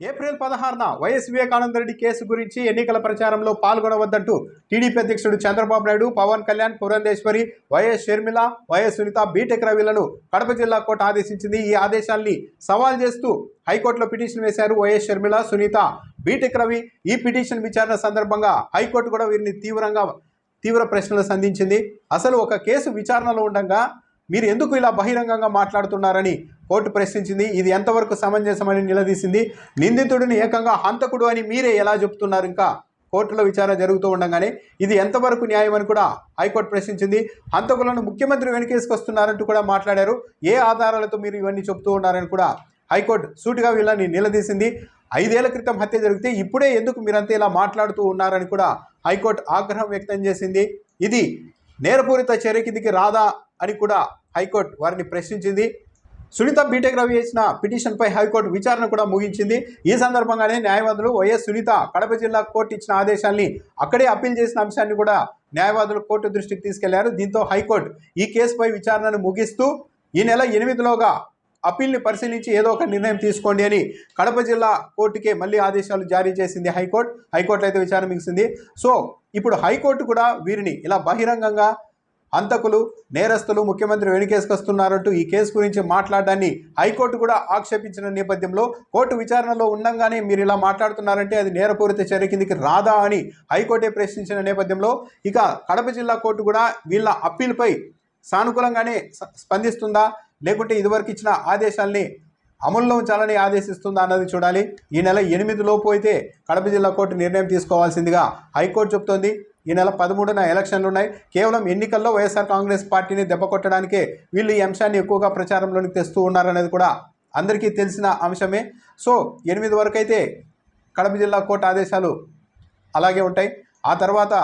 April పదహారున YS Vivekananda Reddy case గురించి ఎన్నికల ప్రచారంలో పాల్గొనవద్దంటూ టీడీపీ అధ్యక్షుడు Chandrababu Naidu Pawan Kalyan Purandeswari YS Sharmila YS Sunitha BTech రవిలను Kadapa జిల్లా కోర్టు ఆదేశించింది. ఈ ఆదేశాల్ని సవాల్ చేస్తూ హైకోర్టులో పిటిషన్ వేశారు వైఎస్ షర్మిల సునీత బీటెక్ రవి. ఈ పిటిషన్ విచారణ సందర్భంగా హైకోర్టు కూడా వీరిని తీవ్రంగా తీవ్ర ప్రశ్నలు సంధించింది. అసలు ఒక కేసు విచారణలో ఉండగా మీరు ఎందుకు ఇలా బహిరంగంగా మాట్లాడుతున్నారని కోర్టు ప్రశ్నించింది. ఇది ఎంతవరకు సమంజసమని నిలదీసింది. నిందితుడిని ఏకంగా హంతకుడు అని మీరే ఎలా చెప్తున్నారు ఇంకా కోర్టులో విచారణ జరుగుతూ ఉండగానే ఇది ఎంతవరకు న్యాయం అని కూడా హైకోర్టు ప్రశ్నించింది. హంతకులను ముఖ్యమంత్రి వెనకేసుకొస్తున్నారంటూ కూడా మాట్లాడారు. ఏ ఆధారాలతో మీరు ఇవన్నీ చెప్తూ ఉన్నారని కూడా హైకోర్టు సూటిగా వీళ్ళని నిలదీసింది. ఐదేళ్ళ క్రితం హత్య జరిగితే ఇప్పుడే ఎందుకు మీరంతా ఇలా మాట్లాడుతూ ఉన్నారని కూడా హైకోర్టు ఆగ్రహం వ్యక్తం చేసింది. ఇది నేరపూరిత చర్య కిందికి రాదా? అని కూడా హైకోర్టు వారిని ప్రశ్నించింది. సునీత బీటెక్ రవి చేసిన పిటిషన్పై హైకోర్టు విచారణ కూడా ముగించింది. ఈ సందర్భంగానే న్యాయవాదులు వైఎస్ సునీత కడప జిల్లా కోర్టు ఇచ్చిన ఆదేశాన్ని అక్కడే అప్పీల్ చేసిన అంశాన్ని కూడా న్యాయవాదులు కోర్టు దృష్టికి తీసుకెళ్ళారు. దీంతో హైకోర్టు ఈ కేసుపై విచారణను ముగిస్తూ ఈ నెల ఎనిమిదిలోగా అప్పీల్ని పరిశీలించి ఏదో ఒక నిర్ణయం తీసుకోండి అని కడప జిల్లా కోర్టుకే మళ్ళీ ఆదేశాలు జారీ చేసింది హైకోర్టు. హైకోర్టులో అయితే విచారణ ముగిసింది. సో ఇప్పుడు హైకోర్టు కూడా వీరిని ఇలా బహిరంగంగా హంతకులు నేరస్తులు ముఖ్యమంత్రి వెనుకేసుకొస్తున్నారంటూ ఈ కేసు గురించి మాట్లాడడాన్ని హైకోర్టు కూడా ఆక్షేపించిన నేపథ్యంలో కోర్టు విచారణలో ఉండంగానే మీరు ఇలా మాట్లాడుతున్నారంటే అది నేరపూరిత చర్య కిందికి రాదా అని హైకోర్టే ప్రశ్నించిన నేపథ్యంలో ఇక కడప జిల్లా కోర్టు కూడా వీళ్ళ అప్పీల్పై సానుకూలంగానే స్పందిస్తుందా? లేకుంటే ఇదివరకు ఇచ్చిన ఆదేశాల్ని అమల్లో ఉంచాలని ఆదేశిస్తుందా అన్నది చూడాలి. ఈ నెల ఎనిమిది లోపు అయితే కడప జిల్లా కోర్టు నిర్ణయం తీసుకోవాల్సిందిగా హైకోర్టు చెబుతోంది ఈ నెల పదమూడున ఎలక్షన్లు ఉన్నాయి. కేవలం ఎన్నికల్లో వైఎస్ఆర్ కాంగ్రెస్ పార్టీని దెబ్బకొట్టడానికే వీళ్ళు ఈ అంశాన్ని ఎక్కువగా ప్రచారంలోనికి తెస్తూ ఉన్నారనేది కూడా అందరికీ తెలిసిన అంశమే. సో ఎనిమిది వరకు అయితే కడప జిల్లా కోర్టు ఆదేశాలు అలాగే ఉంటాయి. ఆ తర్వాత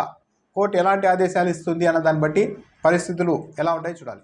కోర్టు ఎలాంటి ఆదేశాలు ఇస్తుంది అన్న దాన్ని బట్టి పరిస్థితులు ఎలా ఉంటాయి చూడాలి.